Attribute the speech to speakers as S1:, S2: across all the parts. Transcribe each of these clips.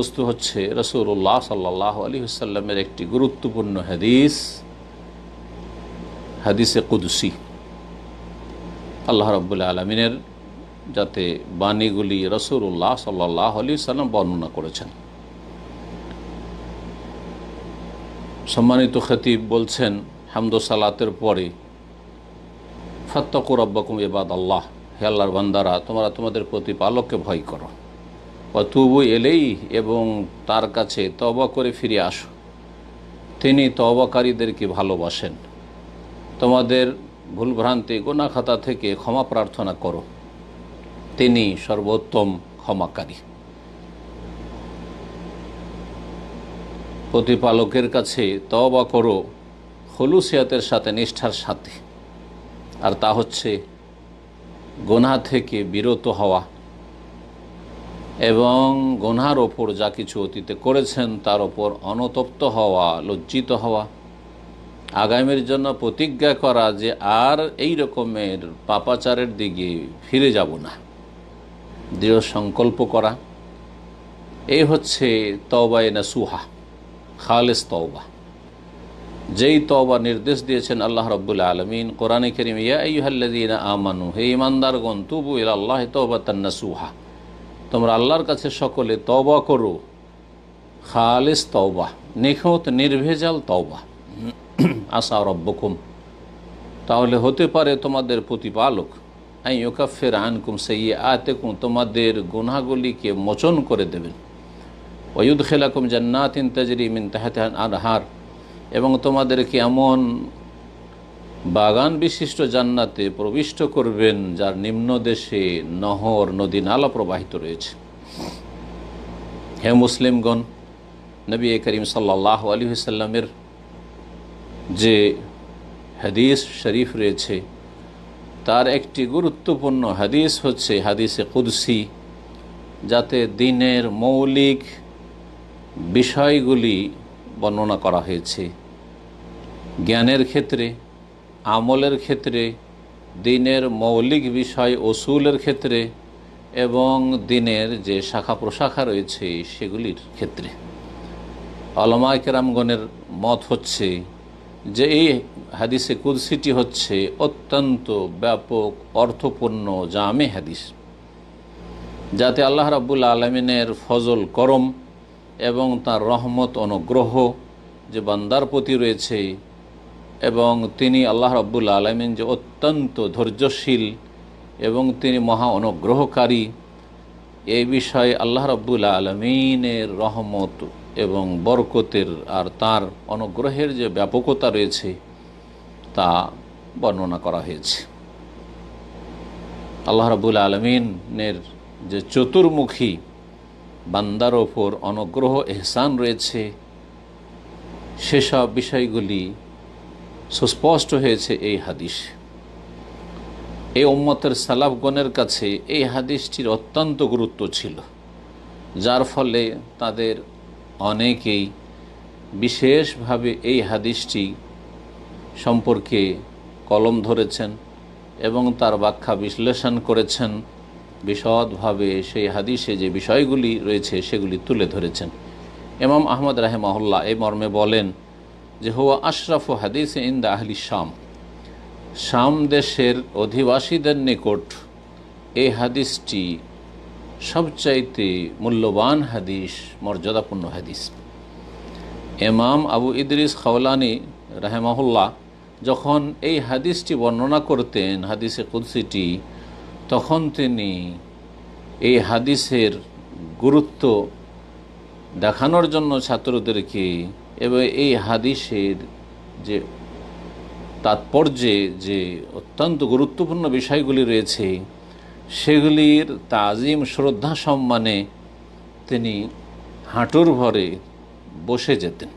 S1: বস্তু হচ্ছে রসুল্লাহ সাল্লাহ আলী সাল্লামের একটি গুরুত্বপূর্ণ হাদিস, হাদিসে কুদসি। আল্লাহ রব্বুল্লা আলমিনের যাতে বাণীগুলি রসুল্লাহ সাল্লাহ আলী সাল্লাম বর্ণনা করেছেন। সম্মানিত খতিব বলছেন, হামদ সালাতের পরে ফত্তকুর রব্বাকুম এবাদ আল্লাহ হে আল্লাহর বান্দারা, তোমরা তোমাদের প্রতিপালককে ভয় করো। অতুবু এলেই এবং তার কাছে তবা করে ফিরে আসো। তিনি তবাকারীদেরকে ভালোবাসেন। তোমাদের ভুলভ্রান্তি, গোনাখাতা থেকে ক্ষমা প্রার্থনা করো। তিনি সর্বোত্তম ক্ষমাকারী। প্রতিপালকের কাছে তবা করো হলুসিয়াতের সাথে, নিষ্ঠার সাথে। আর তা হচ্ছে গোনা থেকে বিরত হওয়া। এবং গোনার ওপর যা কিছু অতীতে করেছেন, তার ওপর অনতপ্ত হওয়া, লজ্জিত হওয়া। আগামীর জন্য প্রতিজ্ঞা করা যে আর এই রকমের পাপাচারের দিকে ফিরে যাব না। দৃঢ় সংকল্প করা। এই হচ্ছে তওবা তওবায় নাসুহা, খালেস তওবা। যেই তওবা নির্দেশ দিয়েছেন আল্লাহ রব্বুল্লা আলমিন, কোরআনে করিম ইয়া ইহাল্লাদিন আমানু, হে ইমানদার তুবু ইল আল্লাহ তওবাতান নাসুহা। তোমরা আল্লাহর কাছে সকলে তওবা করো। খালেস তওবা, নিখুঁত, নির্ভেজাল তওবা। আসা রব্বকুম। তাহলে হতে পারে তোমাদের প্রতিপালক, আই ওকাফের আনকুম সেই আতেকুম তোমাদের গুনাগুলিকে মোচন করে দেবেন। ওয়ুদ খেলাকুম জান্নাতিন তাজরি মিন তাহাতে আনহার, এবং তোমাদেরকে এমন বাগান বিশিষ্ট জান্নাতে প্রবিষ্ট করবেন, যার নিম্ন দেশে নহর নদী নালা প্রবাহিত রয়েছে। হে মুসলিমগণ, নবী করিম সাল্লাহ আলী সাল্লামের যে হাদিস শরীফ রয়েছে, তার একটি গুরুত্বপূর্ণ হাদিস হচ্ছে হাদিসে কুদসি, যাতে দিনের মৌলিক বিষয়গুলি বর্ণনা করা হয়েছে। জ্ঞানের ক্ষেত্রে আমলের ক্ষেত্রে, দিনের মৌলিক বিষয় ওসুলের ক্ষেত্রে এবং দিনের যে শাখা প্রশাখা রয়েছে সেগুলির ক্ষেত্রে। আলমা কেরামগণের মত হচ্ছে যে এই হাদিসে কুদসিটি হচ্ছে অত্যন্ত ব্যাপক, অর্থপূর্ণ, জামে হাদিস। যাতে আল্লাহ রাবুল আলমিনের ফজল করম এবং তার রহমত অনুগ্রহ যে বান্দার প্রতি রয়েছে এবং তিনি আল্লাহ রাব্বুল আলমিন যে অত্যন্ত ধৈর্যশীল এবং তিনি মহা অনুগ্রহকারী এই বিষয়ে আল্লাহ রাব্বুল আলমিনের রহমত এবং বরকতের আর তার অনুগ্রহের যে ব্যাপকতা রয়েছে তা বর্ণনা করা হয়েছে। আল্লাহ রাবুল আলমিনের যে চতুর্মুখী বান্দার ওপর অনুগ্রহ, এহসান রয়েছে, সেসব বিষয়গুলি সুস্পষ্ট হয়েছে এই হাদিস। এই উম্মতের সালাফগণের কাছে এই হাদিসটির অত্যন্ত গুরুত্ব ছিল, যার ফলে তাদের অনেকেই বিশেষভাবে এই হাদিসটি সম্পর্কে কলম ধরেছেন এবং তার ব্যাখ্যা বিশ্লেষণ করেছেন। বিশদভাবে সেই হাদিসে যে বিষয়গুলি রয়েছে সেগুলি তুলে ধরেছেন। এমাম আহমদ রাহেমাহুল্লাহ এই মর্মে বলেন যে হুয়া আশরাফ হাদিস ইন ইন্দা আহলি শাম। শাম দেশের অধিবাসীদের নিকট এই হাদিসটি সবচাইতে মূল্যবান হাদিস, মর্যাদাপূর্ণ হাদিস। এমাম আবু ইদরিস খাওলানি রাহেমাহুল্লাহ যখন এই হাদিসটি বর্ণনা করতেন, হাদিসে কুদ্সিটি, তখন তিনি এই হাদিসের গুরুত্ব দেখানোর জন্য ছাত্রদেরকে এবং এই হাদিসের যে তাৎপর্যে যে অত্যন্ত গুরুত্বপূর্ণ বিষয়গুলি রয়েছে, সেগুলির তাজিম শ্রদ্ধা সম্মানে তিনি হাঁটুর ভরে বসে যেতেন।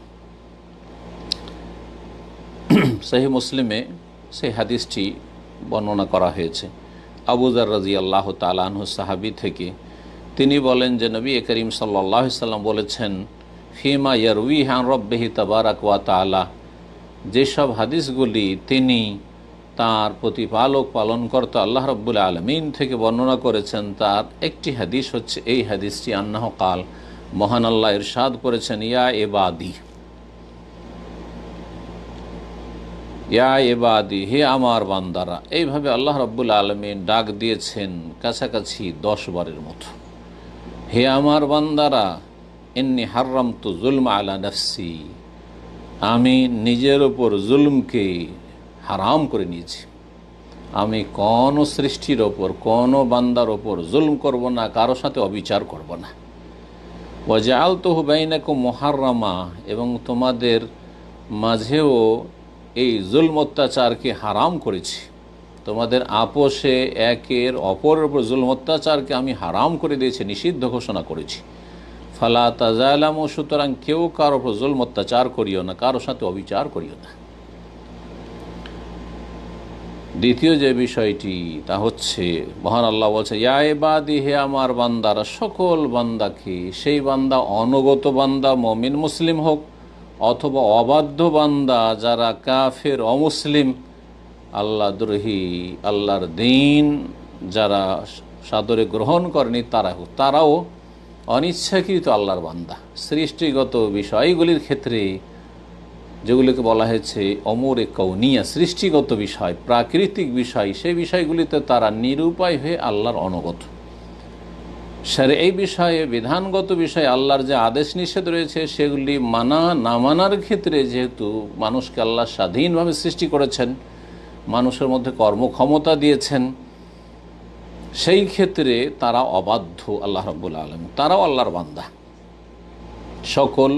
S1: সেই মুসলিমে সেই হাদিসটি বর্ণনা করা হয়েছে। আবুজার রাজি আল্লাহ তালাহ সাহাবি থেকে তিনি বলেন যে নবী করিম সাল্লাহ সাল্লাম বলেছেন ফিমা ইয়ারুই হান রব্বেহি তাবারাক ওয়া যেসব হাদিসগুলি তিনি তার প্রতিপালক পালনকর্তা আল্লাহ রব্বুল আলমিন থেকে বর্ণনা করেছেন, তার একটি হাদিস হচ্ছে এই হাদিসটি, আন্নাহ কাল, মহান আল্লাহ ইরশাদ করেছেন, ইয়া এবাদি ইয়া এবাদি হে আমার বান্দারা, এইভাবে আল্লাহ রব্বুল আলমিন ডাক দিয়েছেন কাছাকাছি দশ বারের মতো। হে আমার বান্দারা এমনি হার্রাম তো জুলম আলা নফসি আমি নিজের ওপর জুলমকে হারাম করে নিয়েছি। আমি কোনো সৃষ্টির ওপর কোনো বান্দার ওপর জুলম করব না, কারও সাথে অবিচার করব না। ওয়াজাল তো হুবাইনাকু মহারামা এবং তোমাদের মাঝেও এই জুলম অত্যাচারকে হারাম করেছি। তোমাদের আপোষে একের অপরের ওপর জুলম অত্যাচারকে আমি হারাম করে দিয়েছি, নিষিদ্ধ ঘোষণা করেছি। ফালা তাজালামো, সুতরাং কেউ কারও জুলম অত্যাচার করিও না, কারও সাথে অবিচার করিও না। দ্বিতীয় যে বিষয়টি, তা হচ্ছে মহান আল্লাহ বলছে ইয়াই বাদি হে আমার বান্দারা, সকল বান্দাকে, সেই বান্দা অনগত বান্দা, মমিন, মুসলিম হোক, অথবা অবাধ্য বান্দা, যারা কাফের, অমুসলিম, আল্লাহ দ্রোহী, আল্লাহর দিন, যারা সাদরে গ্রহণ করেনি, তারা হোক, তারাও অনিচ্ছাকৃত আল্লাহর বান্দা। সৃষ্টিগত বিষয়গুলির ক্ষেত্রে যেগুলিকে বলা হয়েছে অমর অমরে কৌনিয়া সৃষ্টিগত বিষয়, প্রাকৃতিক বিষয় সেই বিষয়গুলিতে তারা নিরুপায় হয়ে আল্লাহর অনগত। স্যার এই বিষয়ে, বিধানগত বিষয়ে আল্লাহর যে আদেশ নিষেধ রয়েছে, সেগুলি মানা না মানার ক্ষেত্রে যেহেতু মানুষকে আল্লাহ স্বাধীনভাবে সৃষ্টি করেছেন, মানুষের মধ্যে কর্মক্ষমতা দিয়েছেন সেই ক্ষেত্রে তারা অবাধ্য আল্লাহ রব্বুল আলম তারাও আল্লাহর বান্দা। সকল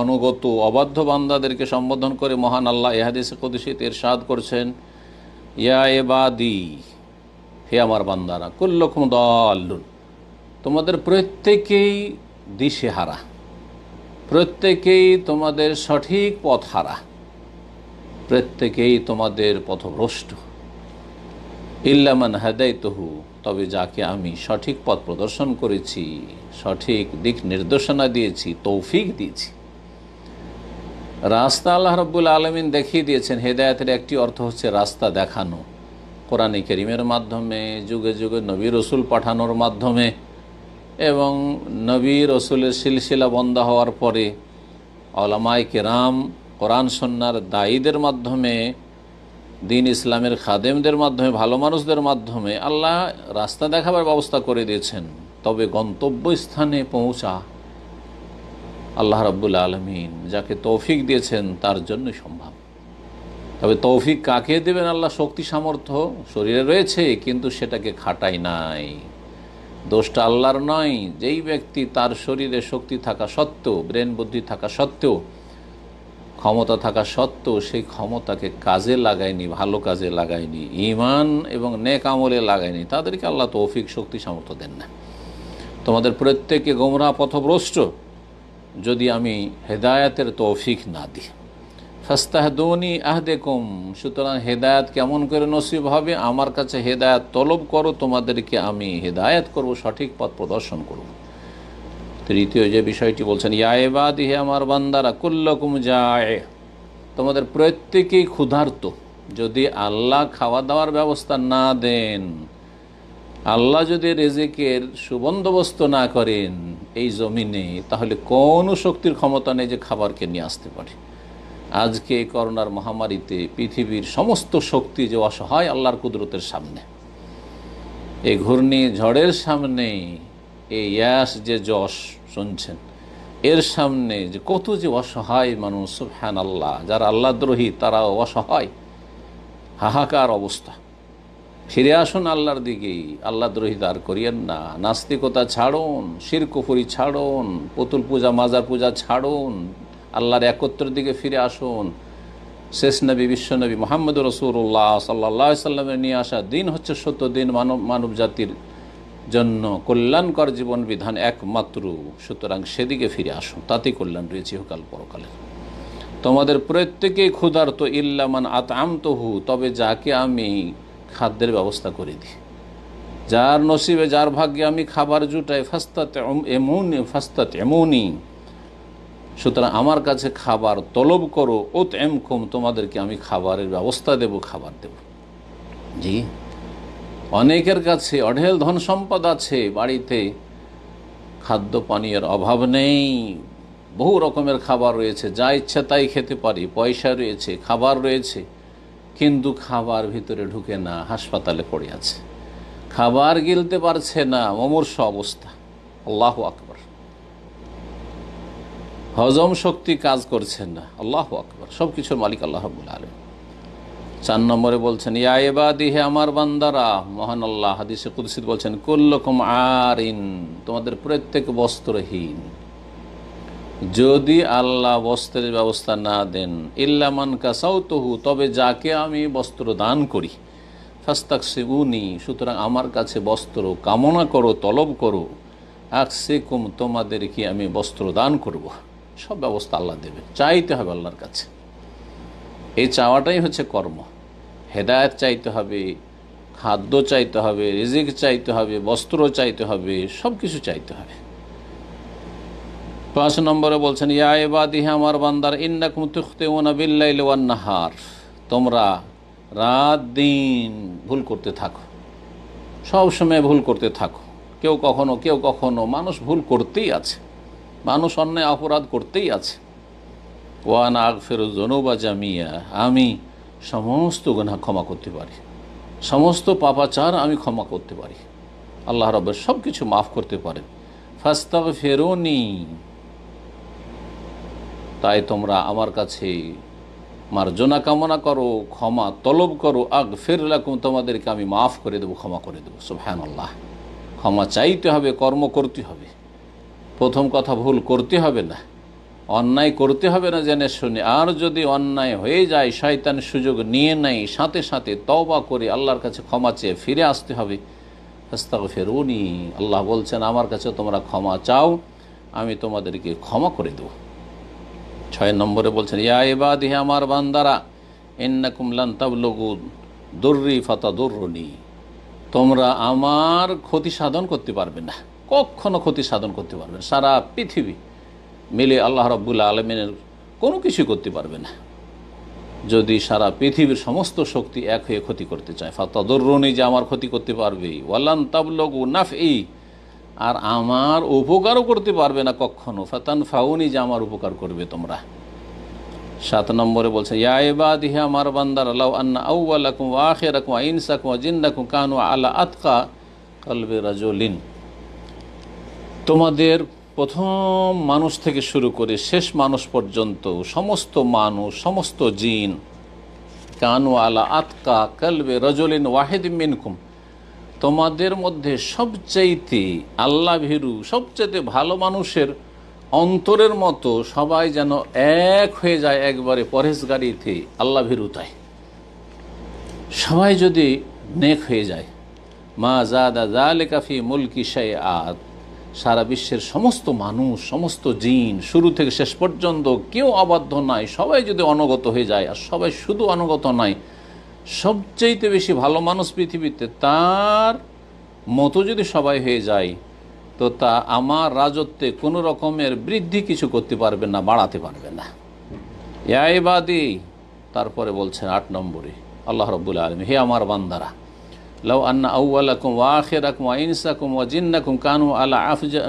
S1: অনগত অবাধ্য বান্দাদেরকে সম্বোধন করে মহান আল্লাহ এহাদিসে কদুশিত এরশাদ করছেন, ইয়া এবাদি হে আমার বান্দারা, কুল্লকুম দল্লুন। তোমাদের প্রত্যেকেই দিশেহারা। প্রত্যেকেই তোমাদের সঠিক পথ হারা প্রত্যেকেই তোমাদের পথভ্রষ্ট। ইল্লামান হাদাই তহু তবে যাকে আমি সঠিক পথ প্রদর্শন করেছি, সঠিক দিক নির্দেশনা দিয়েছি, তৌফিক দিয়েছি। রাস্তা আল্লাহ রব্বুল আলমিন দেখিয়ে দিয়েছেন, হেদায়তের একটি অর্থ হচ্ছে রাস্তা দেখানো। কোরআনে করিমের মাধ্যমে, যুগে যুগে নবী রসুল পাঠানোর মাধ্যমে এবং নবী রসুলের সিলসিলা বন্ধ হওয়ার পরে অলামাই কেরাম কোরআন সন্ন্যার দায়ীদের মাধ্যমে দিন ইসলামের খাদেমদের মাধ্যমে, ভালো মানুষদের মাধ্যমে আল্লাহ রাস্তা দেখাবার ব্যবস্থা করে দিয়েছেন। তবে গন্তব্যস্থানে পৌঁছা আল্লাহ রাব্বুল আলমিন যাকে তৌফিক দিয়েছেন তার জন্যই সম্ভব। তবে তৌফিক কাকে দেবেন আল্লাহ? শক্তি, সামর্থ্য শরীরে রয়েছে, কিন্তু সেটাকে খাটাই নাই। দোষটা আল্লাহর নয়। যেই ব্যক্তি তার শরীরে শক্তি থাকা সত্ত্বেও, ব্রেন বুদ্ধি থাকা সত্ত্বেও ক্ষমতা থাকা সত্ত্বেও সেই ক্ষমতাকে কাজে লাগায়নি, ভালো কাজে লাগায়নি ইমান এবং নেক আমলে লাগায়নি। তাদেরকে আল্লাহ তৌফিক, শক্তি, সামর্থ্য দেন না। তোমাদের প্রত্যেকে গোমরা পথভ্রষ্ট যদি আমি হেদায়াতের তৌফিক না দিই। ফাস্তাহদৌনি আহদেকুম, সুতরাং হেদায়াত কেমন করে নসিব হবে? আমার কাছে হেদায়াত তলব করো, তোমাদেরকে আমি হেদায়াত করব, সঠিক পথ প্রদর্শন করব। তৃতীয় যে বিষয়টি বলছেন ইয়াবাদ আমার বান্দারা, কুল্লকুম যায় তোমাদের প্রত্যেকেই ক্ষুধার্ত। যদি আল্লাহ খাওয়া দাওয়ার ব্যবস্থা না দেন, আল্লাহ যদি রেজেকের সুবন্দোবস্ত না করেন এই জমিনে, তাহলে কোনো শক্তির ক্ষমতা নেই যে খাবারকে নিয়ে আসতে পারে। আজকে করোনার মহামারীতে পৃথিবীর সমস্ত শক্তি যে অসহায় আল্লাহর কুদরতের সামনে, এই ঘূর্ণি ঝড়ের সামনে এই ইয়াস যে যশ শুনছেন। এর সামনে যে কত যে অসহায় মানুষ হ্যান আল্লাহ যারা আল্লাহ দ্রোহী তারা অসহায়। হাহাকার অবস্থা। ফিরে আসুন আল্লাহর দিকেই। আল্লাহ দ্রোহী দার করিয়েন না। নাস্তিকতা ছাড়ুন, শিরকুফুরি ছাড়ুন, পুতুল পূজা, মাজার পূজা ছাড়ুন, আল্লাহর একত্রের দিকে ফিরে আসুন। শেষ নবী বিশ্বনবী মোহাম্মদ রসুল্লাহ সাল্লা সাল্লামের নিয়ে আসা দিন হচ্ছে সত্য দিন মানব মানব জাতির জন্য কল্যাণকর জীবন বিধান একমাত্র। সুতরাং সেদিকে ফিরে আসুন, তাতেই কল্যাণ রয়েছে ইহকাল পরকালে তোমাদের প্রত্যেকেই ক্ষুধার্ত, ইল্লামান আত আমতহু তবে যাকে আমি খাদ্যের ব্যবস্থা করে দিই। যার নসিবে, যার ভাগ্যে আমি খাবার জুটাই ফাস্তাতে এমনি ফাস্তাত এমনই সুতরাং আমার কাছে খাবার তলব করো ওত এম কম তোমাদেরকে আমি খাবারের ব্যবস্থা দেব, খাবার দেব। জি? অনেকের কাছে অঢেল ধন সম্পদ আছে, বাড়িতে খাদ্য পানীয়ের অভাব নেই, বহু রকমের খাবার রয়েছে, যা ইচ্ছা তাই খেতে পারি, পয়সা রয়েছে, খাবার রয়েছে, কিন্তু খাবার ভিতরে ঢুকে না, হাসপাতালে পড়ে আছে। খাবার গিলতে পারছে না মমর্ষ অবস্থা। আল্লাহ আকবর। হজম শক্তি কাজ করছে না, আল্লাহ আকবর। সব কিছুর মালিক আল্লাহ আলম চার নম্বরে বলছেন, ইয়া এবাদি হে আমার বান্দারা, মহান আল্লাহ, হাদিসে কুদ্সিদ বলছেন, কুল্লকম আরিন, তোমাদের প্রত্যেক বস্ত্রহীন। যদি আল্লাহ বস্ত্রের ব্যবস্থা না দেন ইল্লামান কাসাউতহু, তবে যাকে আমি বস্ত্র দান করি ফাস্তাক সেগুনি সুতরাং আমার কাছে বস্ত্র কামনা করো, তলব করো, আকসেকুম, তোমাদেরকে আমি বস্ত্র দান করব। সব ব্যবস্থা আল্লাহ দেবে চাইতে হবে আল্লাহর কাছে। এই চাওয়াটাই হচ্ছে কর্ম। হেদায়ত চাইতে হবে, খাদ্য চাইতে হবে, রিজিক চাইতে হবে, বস্ত্র চাইতে হবে সব কিছু চাইতে হবে। পাঁচ নম্বরে বলছেন, ইয়া এবাদি আমার বান্দার, ইন্নাকুম তুখতে ওনা বিল্লাইল নাহার তোমরা রাত দিন ভুল করতে থাকো। সব সময় ভুল করতে থাকো। কেউ কখনো কেউ কখনো, মানুষ ভুল করতেই আছে। মানুষ অন্যায়, অপরাধ করতেই আছে। ওয়ান আগ ফেরো জনুবা জামিয়া। আমি সমস্ত গুনাহ ক্ষমা করতে পারি। সমস্ত পাপাচার আমি ক্ষমা করতে পারি। আল্লাহ রবের সব কিছু মাফ করতে পারেন। ফাস্তাগ ফেরোনি তাই তোমরা আমার কাছে মার্জনা কামনা করো, ক্ষমা তলব করো আগ ফের লাকুম, তোমাদেরকে আমি মাফ করে দেবো, ক্ষমা করে দেবো। সুবহান আল্লাহ ক্ষমা চাইতে হবে, কর্ম করতে হবে। প্রথম কথা, ভুল করতে হবে না। অন্যায় করতে হবে না জেনে শুনে। আর যদি অন্যায় হয়ে যায়, শয়তান সুযোগ নিয়ে নেয়, সাথে সাথে তওবা করে আল্লাহর কাছে ক্ষমা চেয়ে ফিরে আসতে হবে। হাস্তাগ ফেরুনি আল্লাহ বলছেন, আমার কাছে তোমরা ক্ষমা চাও, আমি তোমাদেরকে ক্ষমা করে দেবো। ছয় নম্বরে বলছেন, ইয়া এবাদি আমার বান্দারা এন্নাকুম লান তাবলগু দুর্রি ফাতা দুর্রনি তোমরা আমার ক্ষতি সাধন করতে পারবে না, কখনো ক্ষতি সাধন করতে পারবে না, সারা পৃথিবী মিলে আল্লাহ রব্বুল্লা আলমিনের কোনো কিছু করতে পারবে না। যদি সারা পৃথিবীর সমস্ত শক্তি এক হয়ে ক্ষতি করতে চায় ফাতাদুরনি যে আমার ক্ষতি করতে পারবে, ওয়ালান তাবলগু নাফ এই আর আমার উপকারও করতে পারবে না কখনো ফাতান ফাউনি যে আমার উপকার করবে তোমরা। সাত নম্বরে বলছে, ইয়া এবাদি হে আমার বান্দার আল্লাহ আন্না আউ্লাকুম আখেরাকুম ইনসাকুম জিন্দাকুম কানু আলা আতকা কলবে রাজলিন। তোমাদের প্রথম মানুষ থেকে শুরু করে শেষ মানুষ পর্যন্ত সমস্ত মানুষ, সমস্ত জিন কানু আলা আতকা, কলবে, রজলিন, ওয়াহেদ মিনকুম, তোমাদের মধ্যে সবচাইতে আল্লাহ ভীরু, সবচাইতে ভালো মানুষের অন্তরের মতো সবাই যেন এক হয়ে যায় একবারে পরেশগারিতে আল্লাহ ভীরুতায়। সবাই যদি নেক হয়ে যায়, মা জাদা জালে কাফি মুলকি শাই আদ সারা বিশ্বের সমস্ত মানুষ, সমস্ত জিন, শুরু থেকে শেষ পর্যন্ত কেউ অবাধ্য নাই, সবাই যদি অনগত হয়ে যায়, আর সবাই শুধু অনগত নাই সবচেয়েতে বেশি ভালো মানুষ পৃথিবীতে তার মতো যদি সবাই হয়ে যায়, তো তা আমার রাজত্বে কোনো রকমের বৃদ্ধি কিছু করতে পারবে না, বাড়াতে পারবে না। ইয়াইবাদি তারপরে বলছেন আট নম্বরে, আল্লাহ রব্বুল আলম হে আমার বান্দারা লাউ আন্না আউ্লাকুম ওয়াখেরাকুম ইনসাকুম ওয়া জিন্নাকুম কানু আলা আফজা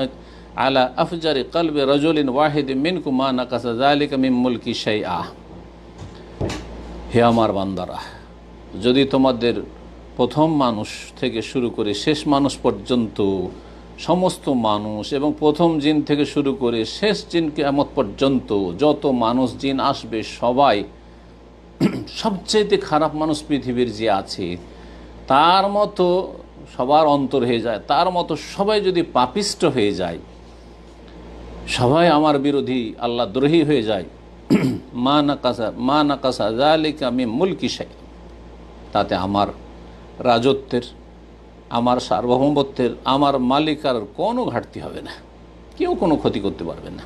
S1: আলা আফজারি কলবে রজলিন ওয়াহিদ মিনকুম মা নাকাসা জালিকা মিম মুলকি হে আমার বান্দারা, যদি তোমাদের প্রথম মানুষ থেকে শুরু করে শেষ মানুষ পর্যন্ত সমস্ত মানুষ এবং প্রথম জিন থেকে শুরু করে শেষ জিন কেমত পর্যন্ত যত মানুষ জিন আসবে, সবাই সবচেয়ে খারাপ মানুষ পৃথিবীর যে আছে তার মতো সবার অন্তর হয়ে যায়, তার মতো সবাই যদি পাপিষ্ট হয়ে যায়, সবাই আমার বিরোধী, আল্লাহ দ্রোহী হয়ে যায়। মা নাকাসা মা নাকাসা জালিকা আমি মুলকি সাই তাতে আমার রাজত্বের, আমার সার্বভৌমত্বের, আমার মালিকার কোনো ঘাটতি হবে না। কেউ কোনো ক্ষতি করতে পারবে না।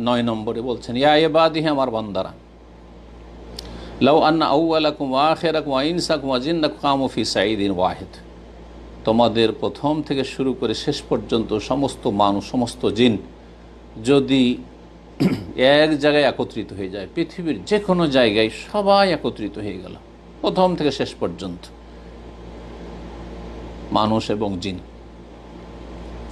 S1: নয় নম্বরে বলছেন, ইয়া এ এবাদিহে আমার বান্দারা লাউ আন্না আউ্লাকুম আখেরাকুম ইনসাকুম জিন্নাকুম কামফি সাইদিন ওয়াহেদ। তোমাদের প্রথম থেকে শুরু করে শেষ পর্যন্ত সমস্ত মানুষ, সমস্ত জিন যদি এক জায়গায় একত্রিত হয়ে যায়, পৃথিবীর যে কোনো জায়গায় সবাই একত্রিত হয়ে গেল, প্রথম থেকে শেষ পর্যন্ত। মানুষ এবং জিন।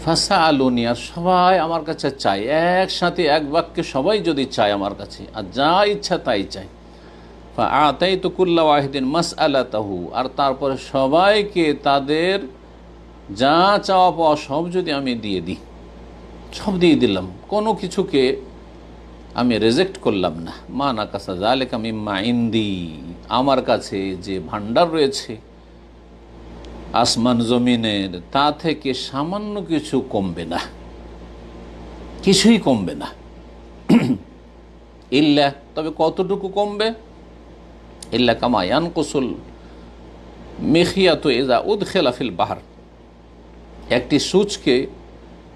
S1: ফাঁসা আলুনি আর সবাই আমার কাছে চায়, একসাথে এক বাক্যে সবাই যদি চায় আমার কাছে, আর যা ইচ্ছা তাই চায়। আতাই তো কুল্লা ওয়াহিদিন মাস আল্লাহ তাহু আর তারপরে সবাইকে তাদের যা চাওয়া পাওয়া সব যদি আমি দিয়ে দিই, সব দিয়ে দিলাম, কোনো কিছুকে আমি রেজেক্ট করলাম না। মা না কাসা জালেক আমি মাইন্দি আমার কাছে যে ভান্ডার রয়েছে, আসমান জমিনের, তা থেকে সামান্য কিছু কমবে না। কিছুই কমবে না। ইল্লা, তবে কতটুকু কমবে? ইল্লা কামায়ান কুসুল মেখিয়াত এজা উদ খেলাফিল বাহার। একটি সূচকে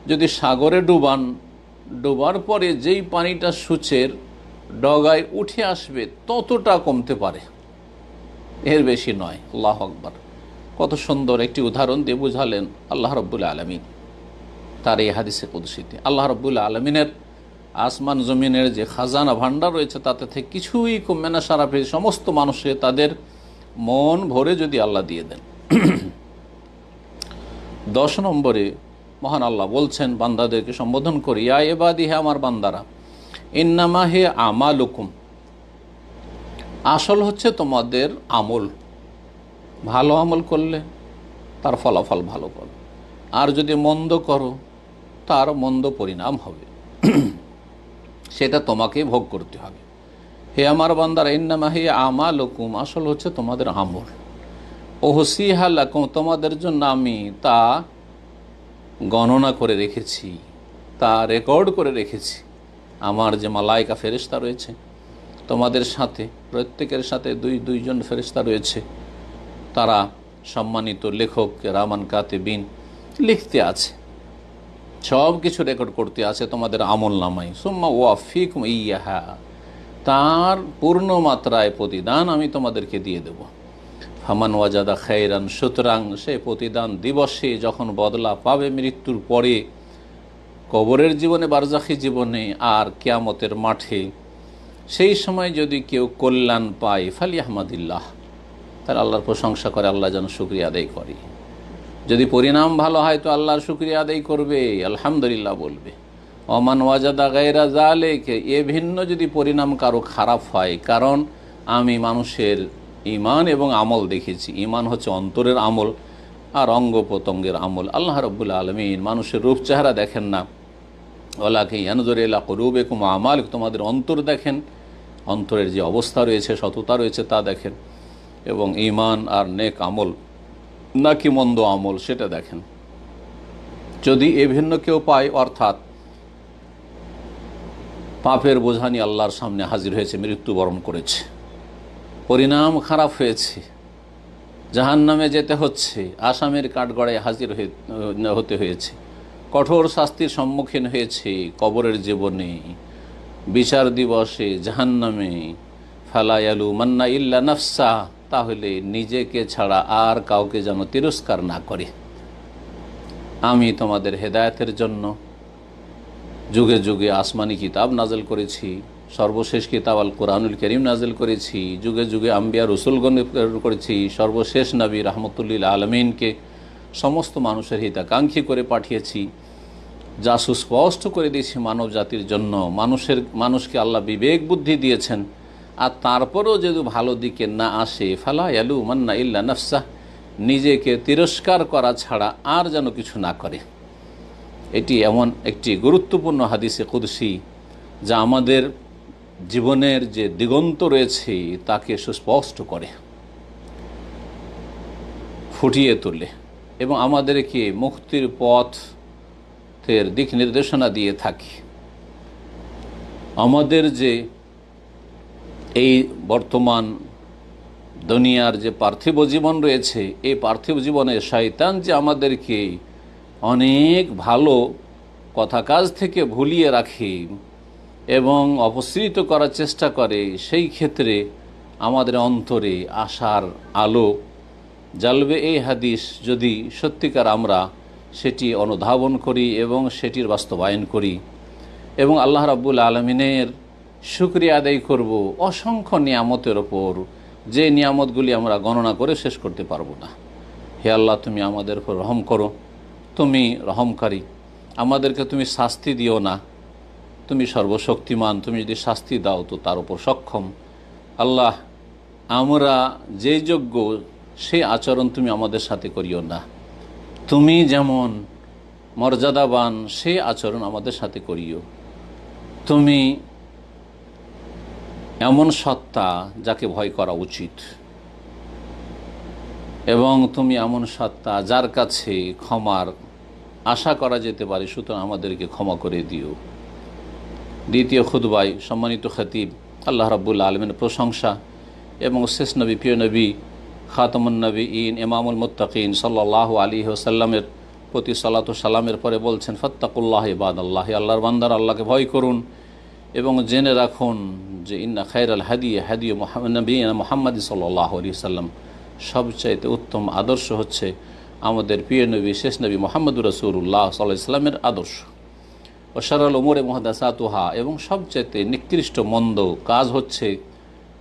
S1: যদি সাগরে ডুবান, ডোবার পরে যেই পানিটা সূচের ডগায় উঠে আসবে, ততটা কমতে পারে। এর বেশি নয়, আল্লাহ আকবর। কত সুন্দর একটি উদাহরণ দিয়ে বুঝালেন আল্লাহ রব্বুল আলমী তার এই হাদিসে কুদসিতে। আল্লাহ রব্বুল আলমিনের আসমান জমিনের যে খাজানা ভাণ্ডার রয়েছে, তাতে থেকে কিছুই কমবে না সারা পৃথিবীর সমস্ত মানুষে তাদের মন ভরে যদি আল্লাহ দিয়ে দেন। দশ নম্বরে মহান আল্লাহ বলছেন, বান্দাদেরকে সম্বোধন করি, ইয়া এবাদি হে আমার বান্দারা, ইন্নামা হে আমালুকুম। আসল হচ্ছে তোমাদের আমল। ভালো আমল করলে তার ফলাফল ভালো করো আর যদি মন্দ করো, তার মন্দ পরিণাম হবে। সেটা তোমাকে ভোগ করতে হবে। হে আমার বান্দার, ইন্নামা হে আমালুকুম, আসল হচ্ছে তোমাদের আমল। ওহসিহালাকুম তোমাদের জন্য আমি তা গণনা করে রেখেছি, তা রেকর্ড করে রেখেছি। আমার যে মালাইকা ফেরিস্তা রয়েছে, তোমাদের সাথে, প্রত্যেকের সাথে দুই, দুইজন ফেরিস্তা রয়েছে। তারা সম্মানিত লেখক, রামান কাতে বিন লিখতে আছে। সব কিছু রেকর্ড করতে আছে তোমাদের আমল নামাই সুম্মা ওয়াফিক ইয়াহা। তার পূর্ণ মাত্রায় প্রতিদান আমি তোমাদেরকে দিয়ে দেব। হামান ওয়াজাদা খাইরান সুতরাং সে প্রতিদান দিবসে যখন বদলা পাবে মৃত্যুর পরে, কবরের জীবনে বারজাখি জীবনে আর কেয়ামতের মাঠে, সেই সময় যদি কেউ কল্যাণ পায় ফালি আহমদিল্লাহ তার আল্লাহর প্রশংসা করে, আল্লাহ যেন শুক্রিয়া আদায় করে। যদি পরিণাম ভালো হয় তো আল্লাহর শুক্রিয়া আদায় করবে, আলহামদুলিল্লাহ বলবে। অমান ওয়াজাদা গায়রা জালেকে এ ভিন্ন যদি পরিণাম কারও খারাপ হয়, কারণ আমি মানুষের ইমান এবং আমল দেখেছি। ইমান হচ্ছে অন্তরের আমল আর অঙ্গ প্রত্যঙ্গের আমল। আল্লাহ রব্বুল আলমিন মানুষের রূপ চেহারা দেখেন না। ওলাকে ইয়ানজর এলা করুবে আমাল তোমাদের অন্তর দেখেন, অন্তরের যে অবস্থা রয়েছে, সততা রয়েছে তা দেখেন। এবং ইমান আর নেক আমল নাকি মন্দ আমল, সেটা দেখেন। যদি এ ভিন্ন কেউ পায়, অর্থাৎ পাপের বোঝানি আল্লাহর সামনে হাজির হয়েছে, মৃত্যুবরণ করেছে, পরিণাম খারাপ হয়েছে জাহান নামে যেতে হচ্ছে, আসামের কাঠগড়ায় হাজির হতে হয়েছে, কঠোর শাস্তির সম্মুখীন হয়েছে, কবরের জীবনে, বিচার দিবসে জাহান্নামে ফালায়ালু মান্না ইল্লা নফসা তাহলে নিজেকে ছাড়া আর কাউকে যেন তিরস্কার না করে। আমি তোমাদের হেদায়তের জন্য যুগে যুগে আসমানি কিতাব নাজেল করেছি, সর্বশেষ কিতাব আল কোরআনুল করিম নাজেল করেছি, যুগে যুগে আম্বিয়া রসুলগণ করেছি, সর্বশেষ নবী রহমতুল্লিল আলমিনকে সমস্ত মানুষের হিতাকাঙ্ক্ষী করে পাঠিয়েছি, যা সুস্পষ্ট করে দিয়েছি মানব জাতির জন্য। মানুষের, মানুষকে আল্লাহ বিবেক বুদ্ধি দিয়েছেন। আর তারপরেও যদি ভালো দিকে না আসে, ফালা ইয়ালু মান্না ইল্লা নফসা, নিজেকে তিরস্কার করা ছাড়া আর যেন কিছু না করে। এটি এমন একটি গুরুত্বপূর্ণ হাদিসে কুদসি, যা আমাদের জীবনের যে দিগন্ত রয়েছে, তাকে সুস্পষ্ট করে, ফুটিয়ে তোলে এবং আমাদেরকে মুক্তির পথের দিক নির্দেশনা দিয়ে থাকে। আমাদের যে এই বর্তমান দুনিয়ার যে পার্থিব জীবন রয়েছে, এই পার্থিব জীবনে শয়তান যে আমাদেরকে অনেক ভালো কথা কাজ থেকে ভুলিয়ে রাখে এবং অপসৃত করার চেষ্টা করে, সেই ক্ষেত্রে আমাদের অন্তরে আশার আলো জ্বালবে। এই হাদিস যদি সত্যিকার আমরা সেটি অনুধাবন করি এবং সেটির বাস্তবায়ন করি এবং আল্লাহ রাব্বুল আলমিনের শুক্রিয়া আদায় করব, অসংখ্য নিয়ামতের ওপর। যে নিয়ামতগুলি আমরা গণনা করে শেষ করতে পারব না। হে আল্লাহ, তুমি আমাদের উপর রহম করো। তুমি রহমকারী। আমাদেরকে তুমি শাস্তি দিও না। তুমি সর্বশক্তিমান। তুমি যদি শাস্তি দাও, তো তার উপর সক্ষম। আল্লাহ, আমরা যে যোগ্য সেই আচরণ তুমি আমাদের সাথে করিও না। তুমি যেমন মর্যাদাবান সেই আচরণ আমাদের সাথে করিও। তুমি এমন সত্তা যাকে ভয় করা উচিত। এবং তুমি এমন সত্তা যার কাছে ক্ষমার আশা করা যেতে পারে, সুতরাং আমাদেরকে ক্ষমা করে দিও। দ্বিতীয় খুদবাই সম্মানিত খতিব, আল্লাহ রাবুল্লা আলমের প্রশংসা এবং শেষ নবী, প্রিয় নবী, খাতমুন নবী ইন ইমামুল মুত্তাকিন সাল্লাহ আলী ওসাল্লামের প্রতি সালাত সালামের পরে বলছেন, ফত্তাকুল্লাহ ইবাদ আল্লাহ আল্লাহর বান্দার, আল্লাহকে ভয় করুন এবং জেনে রাখুন যে ইন্না খাইর আল হাদি হাদি নবী মোহাম্মদ সাল্লাহ আলী সাল্লাম সবচাইতে উত্তম আদর্শ হচ্ছে আমাদের প্রিয় নবী, শেষ নবী মোহাম্মদুর রসুল্লাহ সাল্লাহ ইসলামের আদর্শ। ওশারাল ওমরে মহাদাসাতুহা, এবং সবচাইতে নিকৃষ্ট মন্দ কাজ হচ্ছে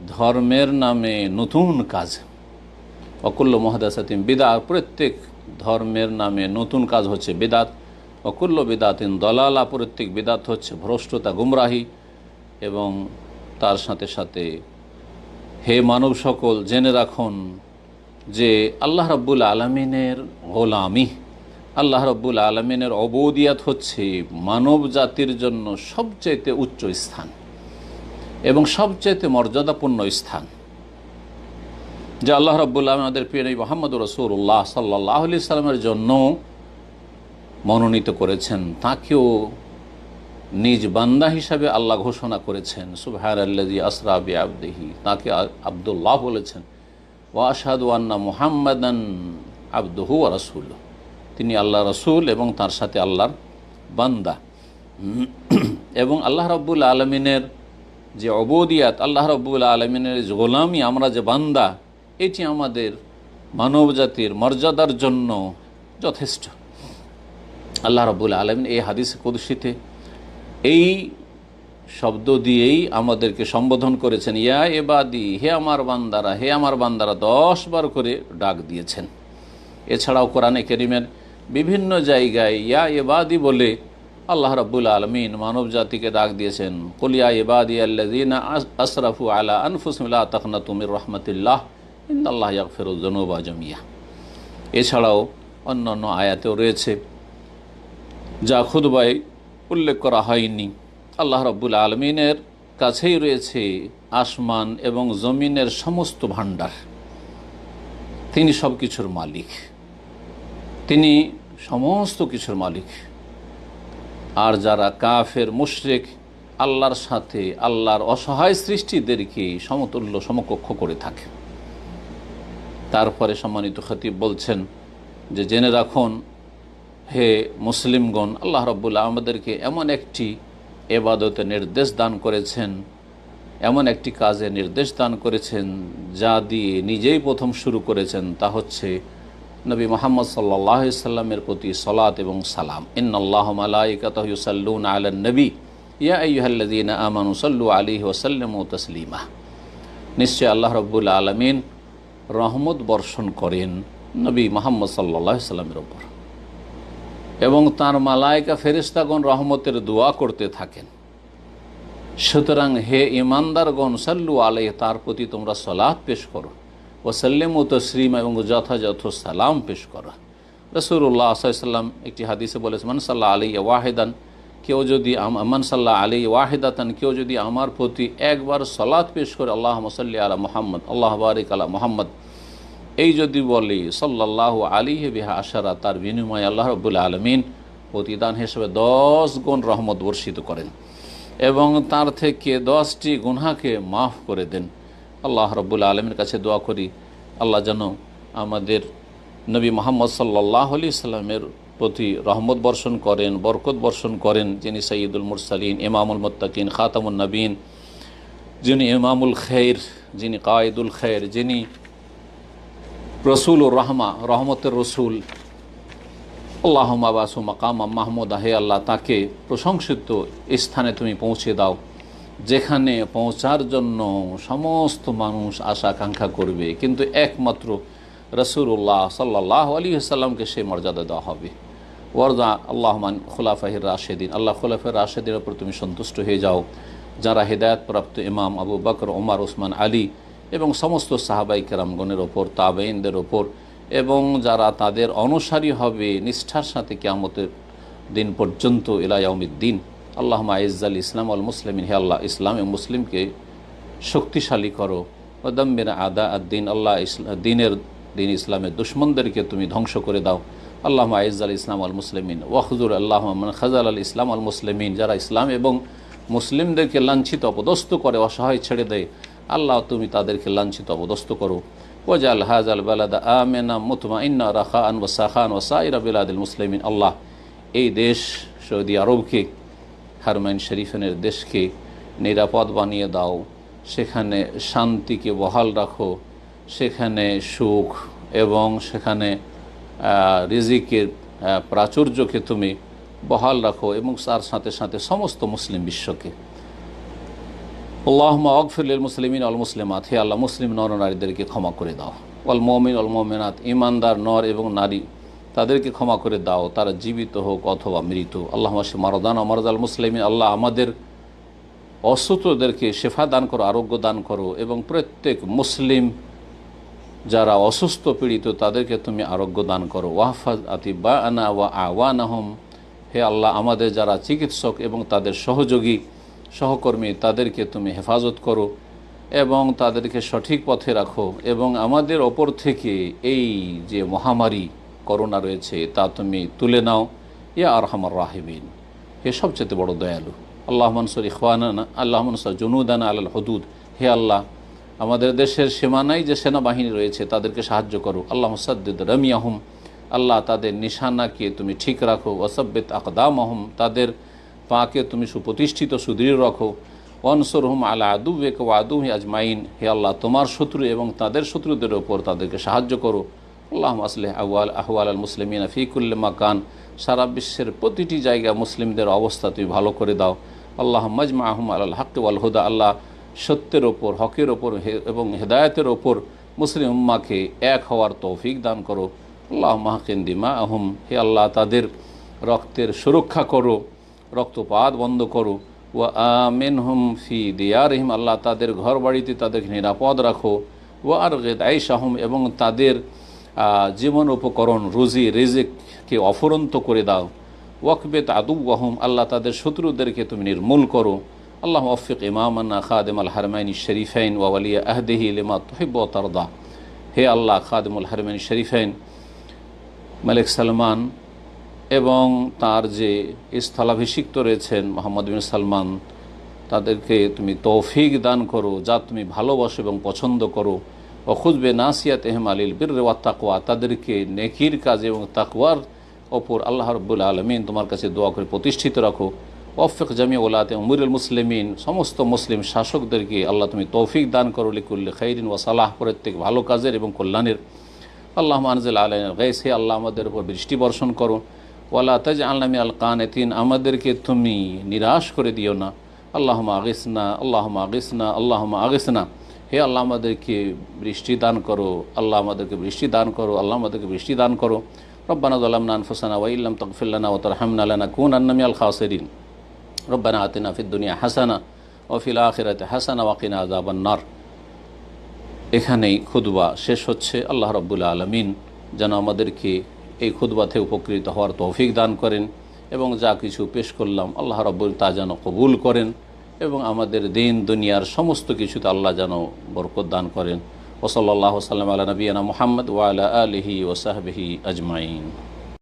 S1: ধর্মের নামে নতুন কাজ। অকুল্ল মহাদাসাতিম বিদাত, প্রত্যেক ধর্মের নামে নতুন কাজ হচ্ছে বেদাত। অকুল্ল বেদাতিন দলালা, প্রত্যেক বেদাত হচ্ছে ভ্রষ্টতা, গুমরাহি। এবং তার সাথে সাথে, হে মানব সকল, জেনে রাখুন যে আল্লাহ রব্বুল আলমিনের গোলামি, আল্লাহ রব্বুল আলমিনের অবদিয়াত হচ্ছে মানব জাতির জন্য সবচাইতে উচ্চ স্থান এবং সবচাইতে মর্যাদাপূর্ণ স্থান, যে আল্লাহ রব্বুল্লাহ আমাদের প্রিয় নবী মোহাম্মদ রসুল্লাহ সাল্লাহ আলি সাল্লামের জন্য মনোনীত করেছেন। তাকেও নিজ বান্দা হিসাবে আল্লাহ ঘোষণা করেছেন সুবহার আল্লাজি আসরাবি আবদেহি তাকে আবদুল্লাহ বলেছেন ওয়াসাদু আন্না মুহাম্মাদান আবদহু রসুল তিনি আল্লাহ রসুল এবং তার সাথে আল্লাহর বান্দা। এবং আল্লাহ রব্বুল আলমিনের যে অবদিয়াত, আল্লাহ রব্বুল আলমিনের যে গোলামি, আমরা যে বান্দা, এটি আমাদের মানব জাতির মর্যাদার জন্য যথেষ্ট। আল্লাহ রব্বুল আলমিন এই হাদিস কুদসিতে এই শব্দ দিয়েই আমাদেরকে সম্বোধন করেছেন, ইয়া এবাদি হে আমার বান্দারা, হে আমার বান্দারা, দশ বার করে ডাক দিয়েছেন। এছাড়াও কোরআনে কেরিমের বিভিন্ন জায়গায় ইয়া এবাদি বলে আল্লাহ রব্বুল আলমিন মানব জাতিকে ডাক দিয়েছেন। কলিয়া এবাদি আল্লাদিনা আশরাফু আলা আনফুসমিল্লা তখনা তুমির রহমতুল্লাহ ইন্দাল্লাহ ইয়াকফেরুজনুবা জমিয়া। এছাড়াও অন্য অন্য আয়াতেও রয়েছে, যা খুদবাই উল্লেখ করা হয়নি। আল্লাহ রব্বুল আলমিনের কাছেই রয়েছে আসমান এবং জমিনের সমস্ত ভাণ্ডার। তিনি সব কিছুর মালিক। তিনি সমস্ত কিছুর মালিক। আর যারা কাফের, মুশরেক, আল্লাহর সাথে, আল্লাহর অসহায় সৃষ্টিদেরকে সমতুল্য, সমকক্ষ করে থাকে। তারপরে সম্মানিত খতিব বলছেন যে, জেনে রাখুন হে মুসলিমগণ, আল্লাহ রব্বুল্লাহ আমাদেরকে এমন একটি এবাদতে নির্দেশ দান করেছেন, এমন একটি কাজে নির্দেশ দান করেছেন যা দিয়ে নিজেই প্রথম শুরু করেছেন, তা হচ্ছে নবী মোহাম্মদ সাল্লাহ সাল্লামের প্রতি সলাত এবং সালাম। ইন আল্লাহ মালাইকাতহুসাল্লুন আলন নবী। ইয়া আইহ্লাদিন আমানু আলী ওসাল্লাম তসলিমা। নিশ্চয় আল্লাহ রব্বুল আলমিন রহমত বর্ষণ করেন নবী মোহাম্মদ সাল্লাহ সাল্লামের ওপর এবং তার মালায়কা ফেরিস্তাগণ রহমতের দোয়া করতে থাকেন। সুতরাং হে ইমানদারগণ, সাল্লু আলাই তার প্রতি তোমরা সলাদ পেশ করো। ও সাল্লিম ও তসলিম এবং যথাযথ সালাম পেশ করো। রসুল্লাহ আসাইসাল্লাম একটি হাদিসে বলেছে মানসাল্লাহ আলী ওয়াহেদান, কেউ যদি মানসাল্লাহ আলী ওয়াহেদাতান, কেউ যদি আমার প্রতি একবার সলাদ পেশ করে আল্লাহ মসাল্লি আলা মোহাম্মদ, আল্লাহ বারিক আলা মোহাম্মদ এই যদি বলি সাল্লাহ আলী বিহা আশারা, তার বিনিময়ে আল্লাহ রবুল আলমিন প্রতিদান হিসেবে দশ গুণ রহমত বর্ষিত করেন এবং তার থেকে দশটি গুনহাকে মাফ করে দেন। আল্লাহ রব্বুল আলমের কাছে দোয়া করি, আল্লাহ যেন আমাদের নবী মোহাম্মদ সাল্লাহ আলি সাল্লামের প্রতি রহমত বর্ষণ করেন, বরকত বর্ষণ করেন, যিনি সঈদুল মুরসালিন, ইমামুল মোত্তাকিন খাতামুল নবীন, যিনি ইমামুল খের যিনি কায়দুল খের যিনি রসুল ও রহমা, রহমতের রসুল। আল্লাহ আবাসু মাকাম মাহমুদ আহে আল্লাহ, তাকে প্রশংসিত স্থানে তুমি পৌঁছে দাও, যেখানে পৌঁছার জন্য সমস্ত মানুষ আশা আকাঙ্ক্ষা করবে। কিন্তু একমাত্র রসুল্লাহ সাল্লাহ আলী সাল্লামকে সেই মর্যাদা দেওয়া হবে। ওয়ারদা আল্লাহমান খোলাফাহির রাশেদিন, আল্লাহ খোলাফের রাশেদিনের ওপর তুমি সন্তুষ্ট হয়ে যাও। যারা হেদায়তপ্রাপ্ত ইমাম আবু বকর ওমার ওসমান আলী এবং সমস্ত সাহাবাই কেরামগণের ওপর তাবেইনদের ওপর, এবং যারা তাদের অনুসারী হবে নিষ্ঠার সাথে কেয়ামতের দিন পর্যন্ত ইলায়াউমিদ্দিন আল্লাহ আইজাল ইসলাম আল মুসলিমিন। হে আল্লাহ, ইসলাম এবং মুসলিমকে শক্তিশালী করো। ওদম্বির আদা আদ্দিন আল্লাহ ইসলা দিনের দিন ইসলামের দুশ্মনদেরকে তুমি ধ্বংস করে দাও। আল্লাহ আইজাল ইসলাম আল মুসলিমিন। ওয়াহজুর আল্লাহ খাজাল আল ইসলাম আল মুসলিমিন। যারা ইসলাম এবং মুসলিমদেরকে লাঞ্ছিত, অপদস্থ করে, অসহায় ছেড়ে দেয় আল্লাহ তুমি তাদেরকে লাঞ্ছিত অপদস্থ করো। ওজাল হাজাল বালাদা আমেনা মুতমা ইন্না রাখা আন ওসাখান ওসাইরা বিলাদিল মুসলিমিন। আল্লাহ, এই দেশ সৌদি আরবকে, হারমাইন শরীফেনের দেশকে নিরাপদ বানিয়ে দাও। সেখানে শান্তিকে বহাল রাখো। সেখানে সুখ এবং সেখানে রিজিকের প্রাচুর্যকে তুমি বহাল রাখো এবং তার সাথে সাথে সমস্ত মুসলিম বিশ্বকে। আল্লাহমা অকফিল মুসলিমিন অল মুসলিমাত। হে আল্লাহ, মুসলিম নর নারীদেরকে ক্ষমা করে দাও। অল মমিন অল মমিনাত, ইমানদার নর এবং নারী, তাদেরকে ক্ষমা করে দাও। তারা জীবিত হোক অথবা মৃত। আল্লাহ মাসে মারদান অমরদ আল মুসলিমিন, আল্লাহ আমাদের অসুস্থদেরকে শেফা দান করো, আরোগ্য দান করো এবং প্রত্যেক মুসলিম যারা অসুস্থ পীড়িত, তাদেরকে তুমি আরোগ্য দান করো। ওয়াহফাজ আতিবা আনা ওয়া আওয়ানাহম। হে আল্লাহ, আমাদের যারা চিকিৎসক এবং তাদের সহযোগী সহকর্মী, তাদেরকে তুমি হেফাজত করো এবং তাদেরকে সঠিক পথে রাখো এবং আমাদের ওপর থেকে এই যে মহামারী করোনা রয়েছে, তা তুমি তুলে নাও। ইয়া আর হামার রাহেবিন হে সবচেয়ে বড় দয়ালু, আল্লাহ মনসুর ইখওয়ানা আল্লাহ মনসুর জুনুদানা আল হদুদ। হে আল্লাহ, আমাদের দেশের সীমানায় যে সেনাবাহিনী রয়েছে, তাদেরকে সাহায্য করো। আল্লাহ সাদ্দিদ রমিয়াহুম, আল্লাহ তাদের নিশানাকে তুমি ঠিক রাখো। ওসব্বিত আকদাম আহম তাদের পাকে তুমি সুপ্রতিষ্ঠিত, সুদৃঢ় রাখো। অনসর হুম আলা আদু এক আদু আজমাইন। হে আল্লাহ, তোমার শত্রু এবং তাদের শত্রুদের ওপর তাদেরকে সাহায্য করো। আল্লাহ আসলেহ আউয়াল আহওয়াল আল মুসলিমিন ফিকুল্লে কান সারা বিশ্বের প্রতিটি জায়গা মুসলিমদের অবস্থা তুমি ভালো করে দাও। আল্লাহ মজমা আহম আল হাক ওয়াল হুদা। আল্লাহ সত্যের ওপর, হকের ওপর এবং হেদায়তের ওপর মুসলিম উম্মাকে এক হওয়ার তৌফিক দান করো। আল্লাহ মাহকিন দিমা আহম হে আল্লাহ, তাদের রক্তের সুরক্ষা করো। রক্তপাত বন্ধ করো। ও আমেন হুম ফি দিয়ারহিম, আল্লাহ তাদের ঘর বাড়িতে তাদেরকে নিরাপদ রাখো। ও আর আহম এবং তাদের জীবন উপকরণ, রুজি, রেজেককে অফরন্ত করে দাও। ওয়াকবেত আদু আহম আল্লাহ তাদের শত্রুদেরকে তুমি নির্মূল করো। আল্লাহ অফিক ইমামান্না খাদেম আল হারমাইনি শরীফাইন ওয়ালিয়া আহদেহি লিমা তহিব তারদা। হে আল্লাহ খাদেমুল হারমাইনি শরীফাইন, মালিক সালমান এবং তার যে স্থলাভিষিক্ত রয়েছেন মোহাম্মদ বিন সালমান, তাদেরকে তুমি তৌফিক দান করো, যা তুমি ভালোবাসো এবং পছন্দ করো। অখুজবে নাসিয়াত এহম আলিল বীর রেওয়া তাকওয়া, তাদেরকে নেকির কাজ এবং তাকওয়ার ওপর আল্লাহ রব্বুল আলমিন তোমার কাছে দোয়া করে প্রতিষ্ঠিত রাখো। ওফিক জামি ওলাতে উমরুল মুসলিমিন, সমস্ত মুসলিম শাসকদেরকে আল্লাহ তুমি তৌফিক দান করো, লিকুল্লি খৈরিন ও সালাহ, প্রত্যেক ভালো কাজের এবং কল্যাণের। আল্লাহ মানজিল আলম গাইসে আল্লাহ আমাদের উপর বৃষ্টি বর্ষণ করো। ওয়ালা তাজ আল্লামি আল কানেতিন, আমাদেরকে তুমি নিরাশ করে দিও না। আল্লাহ আগিসনা আল্লাহ আগিসনা আল্লাহ আগিসনা। হে আল্লাহ আমাদেরকে বৃষ্টি দান করো, আল্লাহ আমাদেরকে বৃষ্টি দান করো, আল্লাহ আমাদেরকে বৃষ্টি দান করো। রব্বানা দলামনা আনফুসানা ওয়াইল্লাম তকফিল্লানা ও তরহামনা লানা কুন আন্নামি আল খাসেরিন। রব্বানা আতিনা ফিদ দুনিয়া হাসানা ওফিল আখিরাতে হাসানা ওয়াকিনা আজাবান্নার এখানেই খুদবা শেষ হচ্ছে। আল্লাহ রব্বুল আলমিন যেন আমাদেরকে এই খুদবাতে উপকৃত হওয়ার তৌফিক দান করেন এবং যা কিছু পেশ করলাম আল্লাহ রব্বুল তা যেন কবুল করেন এবং আমাদের দিন, দুনিয়ার সমস্ত কিছুতে আল্লাহ যেন বরকত দান করেন। ওসল্লাহ সাল্লাম আল্লাহ নবীনা মোহাম্মদ ওয়ালা আলহি ওসাহবিহি আজমাইন।